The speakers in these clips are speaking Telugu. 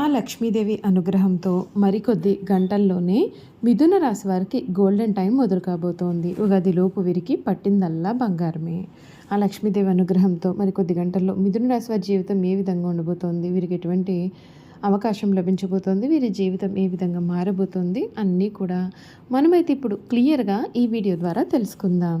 ఆ లక్ష్మీదేవి అనుగ్రహంతో మరికొద్ది గంటల్లోనే మిథున రాశి వారికి గోల్డెన్ టైం మొదలు కాబోతోంది ఉగాదిలోపు వీరికి పట్టిందల్లా బంగారమే. ఆ లక్ష్మీదేవి అనుగ్రహంతో మరికొద్ది గంటల్లో మిథున రాశి వారి జీవితం ఏ విధంగా ఉండబోతోంది? వీరికి ఎటువంటి అవకాశం లభించబోతోంది? వీరి జీవితం ఏ విధంగా మారబోతోంది? అన్నీ కూడా మనమైతే ఇప్పుడు క్లియర్గా ఈ వీడియో ద్వారా తెలుసుకుందాం.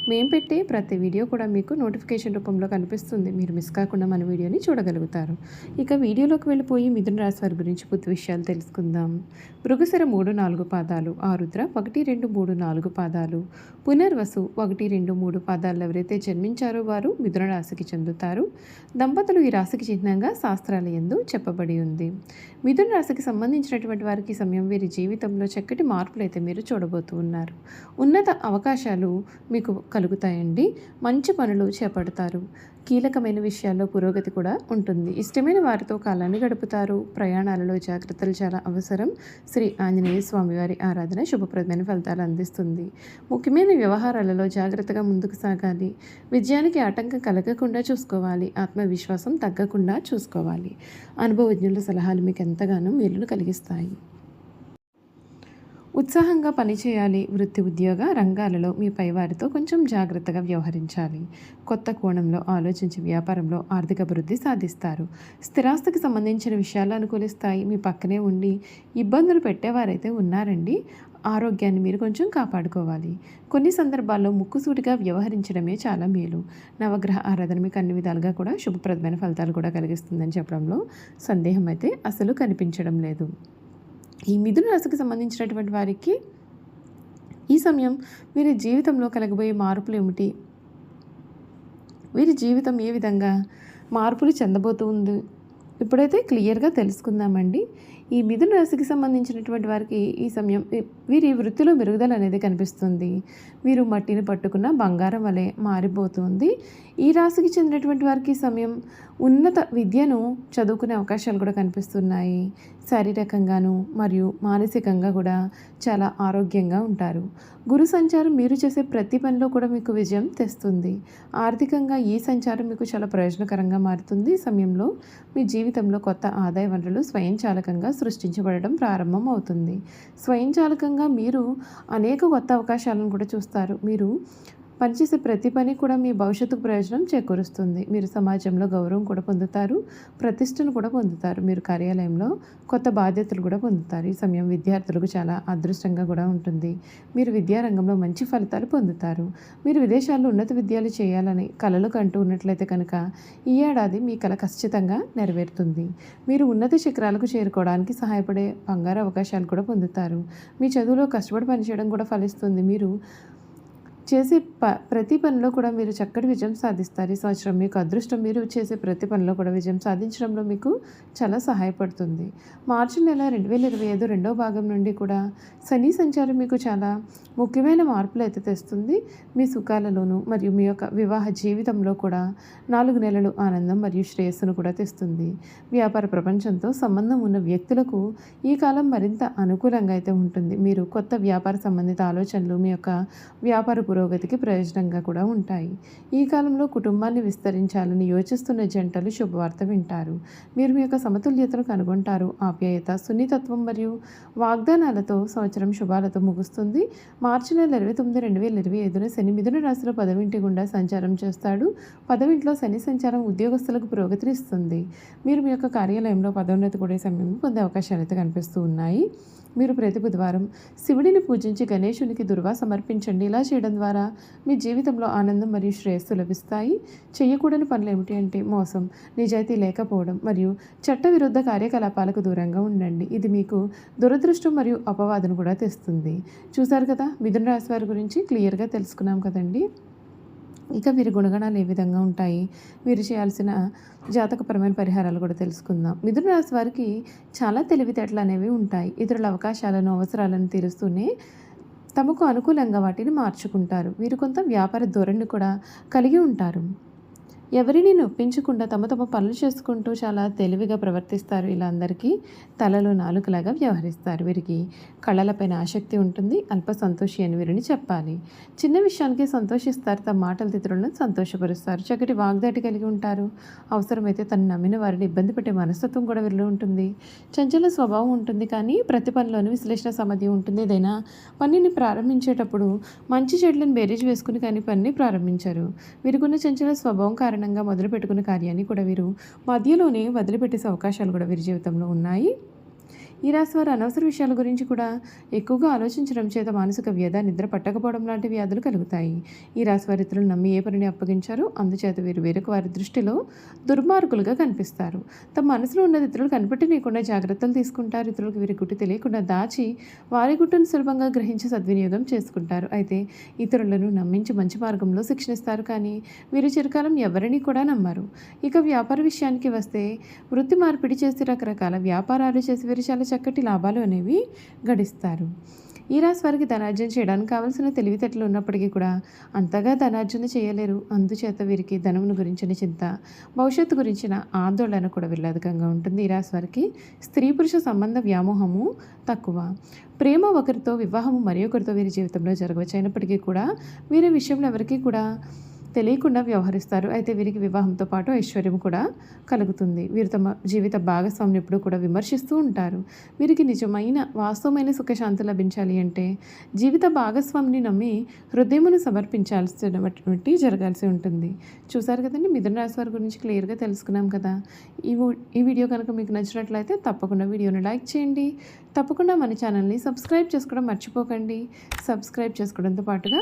మేము పెట్టే ప్రతి వీడియో కూడా మీకు నోటిఫికేషన్ రూపంలో కనిపిస్తుంది. మీరు మిస్ కాకుండా మన వీడియోని చూడగలుగుతారు. ఇక వీడియోలోకి వెళ్ళిపోయి మిథున రాశి వారి గురించి పూర్తి విషయాలు తెలుసుకుందాం. మృగశిర మూడు నాలుగు పాదాలు ఆరుద్ర ఒకటి రెండు మూడు నాలుగు పాదాలు పునర్వసు ఒకటి రెండు మూడు పాదాలు ఎవరైతే జన్మించారో వారు మిథున రాశికి చెందుతారు. దంపతులు ఈ రాశికి చిహ్నంగా శాస్త్రాల ఎందు చెప్పబడి ఉంది. మిథున రాశికి సంబంధించినటువంటి వారికి సమయం వీరి జీవితంలో చక్కటి మార్పులు అయితే మీరు చూడబోతూ ఉన్నారు. ఉన్నత అవకాశాలు మీకు కలుగుతాయండి. మంచి పనులు చేపడతారు. కీలకమైన విషయాల్లో పురోగతి కూడా ఉంటుంది. ఇష్టమైన వారితో కాలాన్ని గడుపుతారు. ప్రయాణాలలో జాగ్రత్తలు చాలా అవసరం. శ్రీ ఆంజనేయ స్వామివారి ఆరాధన శుభప్రదమైన ఫలితాలు అందిస్తుంది. ముఖ్యమైన వ్యవహారాలలో జాగ్రత్తగా ముందుకు సాగాలి. విజయానికి ఆటంకం కలగకుండా చూసుకోవాలి. ఆత్మవిశ్వాసం తగ్గకుండా చూసుకోవాలి. అనుభవజ్ఞుల సలహాలు మీకు ఎంతగానో మేలును కలిగిస్తాయి. ఉత్సాహంగా పనిచేయాలి. వృత్తి ఉద్యోగ రంగాలలో మీ పైవారితో కొంచెం జాగ్రత్తగా వ్యవహరించాలి. కొత్త కోణంలో ఆలోచించి వ్యాపారంలో ఆర్థిక అభివృద్ధి సాధిస్తారు. స్థిరాస్తికి సంబంధించిన విషయాలు అనుకూలిస్తాయి. మీ పక్కనే ఉండి ఇబ్బందులు పెట్టేవారైతే ఉన్నారండి. ఆరోగ్యాన్ని మీరు కొంచెం కాపాడుకోవాలి. కొన్ని సందర్భాల్లో ముక్కుసూటిగా వ్యవహరించడమే చాలా మేలు. నవగ్రహ ఆరాధన మీకు అన్ని విధాలుగా కూడా శుభప్రదమైన ఫలితాలు కూడా కలిగిస్తుందని చెప్పడంలో సందేహం అయితే అసలు కనిపించడం లేదు. ఈ మిథున రాశికి సంబంధించినటువంటి వారికి ఈ సమయం వీరి జీవితంలో కలగబోయే మార్పులు ఏమిటి? వీరి జీవితం ఏ విధంగా మార్పులు చెందబోతుంది ఇప్పుడైతే క్లియర్గా తెలుసుకుందామండి. ఈ మిథున రాశికి సంబంధించినటువంటి వారికి ఈ సమయం వీరి వృత్తిలో మెరుగుదల అనేది కనిపిస్తుంది. వీరు మట్టిని పట్టుకున్న బంగారం వలె మారిపోతుంది. ఈ రాశికి చెందినటువంటి వారికి సమయం ఉన్నత విద్యను చదువుకునే అవకాశాలు కూడా కనిపిస్తున్నాయి. శారీరకంగాను మరియు మానసికంగా కూడా చాలా ఆరోగ్యంగా ఉంటారు. గురు సంచారం మీరు చేసే ప్రతి పనిలో కూడా మీకు విజయం తెస్తుంది. ఆర్థికంగా ఈ సంచారం మీకు చాలా ప్రయోజనకరంగా మారుతుంది. సమయంలో మీ జీవితంలో కొత్త ఆదాయ వనరులు స్వయంచాలకంగా సృష్టించబడడం ప్రారంభం అవుతుంది స్వయంచాలకంగా మీరు అనేక కొత్త అవకాశాలను కూడా చూస్తారు. మీరు పనిచేసే ప్రతి పని కూడా మీ భవిష్యత్తుకు ప్రయోజనం చేకూరుస్తుంది. మీరు సమాజంలో గౌరవం కూడా పొందుతారు ప్రతిష్టను కూడా పొందుతారు. మీరు కార్యాలయంలో కొత్త బాధ్యతలు కూడా పొందుతారు. ఈ సమయం విద్యార్థులకు చాలా అదృష్టంగా కూడా ఉంటుంది. మీరు విద్యారంగంలో మంచి ఫలితాలు పొందుతారు. మీరు విదేశాల్లో ఉన్నత విద్యలు చేయాలని కలలు కంటూ ఉన్నట్లయితే కనుక ఈ ఏడాది మీ కళ ఖచ్చితంగా నెరవేరుతుంది. మీరు ఉన్నత శిఖరాలకు చేరుకోవడానికి సహాయపడే బంగారు అవకాశాలు కూడా పొందుతారు. మీ చదువులో కష్టపడి పనిచేయడం కూడా ఫలిస్తుంది. మీరు చేసే ప ప్రతి పనిలో కూడా మీరు చక్కటి విజయం సాధిస్తారు. ఈ సంవత్సరం మీకు అదృష్టం మీరు చేసే ప్రతి పనిలో కూడా విజయం సాధించడంలో మీకు చాలా సహాయపడుతుంది. మార్చి నెల రెండు వేల ఇరవై ఐదు రెండవ భాగం నుండి కూడా శని సంచారం మీకు చాలా ముఖ్యమైన మార్పులు అయితే తెస్తుంది. మీ సుఖాలలోనూ మరియు మీ యొక్క వివాహ జీవితంలో కూడా నాలుగు నెలలు ఆనందం మరియు శ్రేయస్సును కూడా తెస్తుంది. వ్యాపార ప్రపంచంతో సంబంధం ఉన్న వ్యక్తులకు ఈ కాలం మరింత అనుకూలంగా అయితే ఉంటుంది. మీరు కొత్త వ్యాపార సంబంధిత ఆలోచనలు మీ యొక్క వ్యాపార పురోగతి పురోగతికి ప్రయోజనంగా కూడా ఉంటాయి. ఈ కాలంలో కుటుంబాన్ని విస్తరించాలని యోచిస్తున్న జంటలు శుభవార్త వింటారు. మీరు మీ యొక్క సమతుల్యతను కనుగొంటారు. ఆప్యాయత సున్నితత్వం మరియు వాగ్దానాలతో సంవత్సరం శుభాలతో ముగుస్తుంది. మార్చి నెల ఇరవై తొమ్మిది రెండు వేల ఇరవై ఐదున శని మిథున రాశిలో పదవింటి గుండా సంచారం చేస్తాడు. పదవింట్లో శని సంచారం ఉద్యోగస్తులకు పురోగతిని ఇస్తుంది. మీరు మీ యొక్క కార్యాలయంలో పదోన్నతి కూడా సమయం పొందే అవకాశాలు అయితే కనిపిస్తూ ఉన్నాయి. మీరు ప్రతి బుధవారం శివుడిని పూజించి గణేశునికి దుర్వా సమర్పించండి. ఇలా చేయడం ద్వారా మీ జీవితంలో ఆనందం మరియు శ్రేయస్సు లభిస్తాయి. చేయకూడని పనులు ఏమిటి అంటే మోసం నిజాయితీ లేకపోవడం మరియు చట్టవిరుద్ధ కార్యకలాపాలకు దూరంగా ఉండండి. ఇది మీకు దురదృష్టం మరియు అపవాదను కూడా తెస్తుంది. చూశారు కదా మిథున రాశి వారి గురించి క్లియర్గా తెలుసుకున్నాం కదండి. ఇక వీరి గుణగణాలు ఏ విధంగా ఉంటాయి? వీరు చేయాల్సిన జాతకపరమైన పరిహారాలు కూడా తెలుసుకుందాం. మిథున రాశి వారికి చాలా తెలివితేటలు అనేవి ఉంటాయి. ఇతరుల అవకాశాలను అవసరాలను తీరుస్తూనే తమకు అనుకూలంగా వాటిని మార్చుకుంటారు. వీరు కొంత వ్యాపార ధోరణి కూడా కలిగి ఉంటారు. ఎవరిని నొప్పించకుండా తమ తమ పనులు చేసుకుంటూ చాలా తెలివిగా ప్రవర్తిస్తారు ఇలా అందరికీ. తలలో నాలుకలాగా వ్యవహరిస్తారు. వీరికి కళలపైన ఆసక్తి ఉంటుంది. అల్ప సంతోషి అని వీరిని చెప్పాలి. చిన్న విషయానికి సంతోషిస్తారు. తమ మాటల తిత్రులను సంతోషపరుస్తారు. చక్కటి వాగ్దాటి కలిగి ఉంటారు. అవసరమైతే తను నమ్మిన వారిని ఇబ్బంది పెట్టే మనస్తత్వం కూడా వీరిలో ఉంటుంది. చంచల స్వభావం ఉంటుంది కానీ ప్రతి పనిలోనూ విశ్లేషణ సమాధి ఉంటుంది. ఏదైనా పనిని ప్రారంభించేటప్పుడు మంచి చెట్లను బేరీజ్ వేసుకుని కానీ పనిని ప్రారంభించారు. వీరికున్న చంచల స్వభావం కారణం మొదలు మొదలుపెట్టుకున్న కార్యాన్ని కూడా వీరు మధ్యలోనే వదిలిపెట్టేసే అవకాశాలు కూడా వీరి జీవితంలో ఉన్నాయి. ఈ రాశి వారు అనవసర విషయాల గురించి కూడా ఎక్కువగా ఆలోచించడం చేత మానసిక వ్యధ నిద్ర పట్టకపోవడం లాంటి వ్యాధులు కలుగుతాయి. ఈ రాశి వారి ఇతరులు నమ్మి ఏ పనిని అప్పగించారు అందుచేత వీరు వేరొక వారి దృష్టిలో దుర్మార్గులుగా కనిపిస్తారు. తమ మనసులో ఉన్నది ఇతరులు కనిపెట్టనీయకుండా జాగ్రత్తలు తీసుకుంటారు. ఇతరులకు వీరి గుట్టు తెలియకుండా దాచి వారి గుట్టును సులభంగా గ్రహించి సద్వినియోగం చేసుకుంటారు. అయితే ఇతరులను నమ్మించి మంచి మార్గంలో శిక్షణిస్తారు కానీ వీరు చిరకాలం ఎవరిని కూడా నమ్మరు. ఇక వ్యాపార విషయానికి వస్తే వృత్తి మార్పిడి చేసి రకరకాల వ్యాపారాలు చేసి వీరు చాలా చక్కటి లాభాలు అనేవి గడిస్తారు. ఈ రాశి వారికి ధనార్జన చేయడానికి కావలసిన తెలివితేటలు ఉన్నప్పటికీ కూడా అంతగా ధనార్జన చేయలేరు. అందుచేత వీరికి ధనమును గురించిన చింత భవిష్యత్తు గురించిన ఆందోళన కూడా వీళ్ళధికంగా ఉంటుంది. ఈ రాశి వారికి స్త్రీ పురుష సంబంధ వ్యామోహము తక్కువ. ప్రేమ ఒకరితో వివాహము మరి ఒకరితో వీరి జీవితంలో జరగవచ్చు అయినప్పటికీ కూడా వీరి విషయంలో ఎవరికీ కూడా తెలియకుండా వ్యవహరిస్తారు. అయితే వీరికి వివాహంతో పాటు ఐశ్వర్యం కూడా కలుగుతుంది. వీరు తమ జీవిత భాగస్వామిని ఎప్పుడూ కూడా విమర్శిస్తూ ఉంటారు. వీరికి నిజమైన వాస్తవమైన సుఖశాంతి లభించాలి అంటే జీవిత భాగస్వామిని నమ్మి హృదయమును సమర్పించాల్సినటువంటి జరగాల్సి ఉంటుంది. చూసారు కదండి? మిథున రాశి వారి గురించి క్లియర్గా తెలుసుకున్నాం కదా. ఈ ఈ వీడియో కనుక మీకు నచ్చినట్లయితే తప్పకుండా వీడియోని లైక్ చేయండి. తప్పకుండా మన ఛానల్ని సబ్స్క్రైబ్ చేసుకోవడం మర్చిపోకండి. సబ్స్క్రైబ్ చేసుకోవడంతో పాటుగా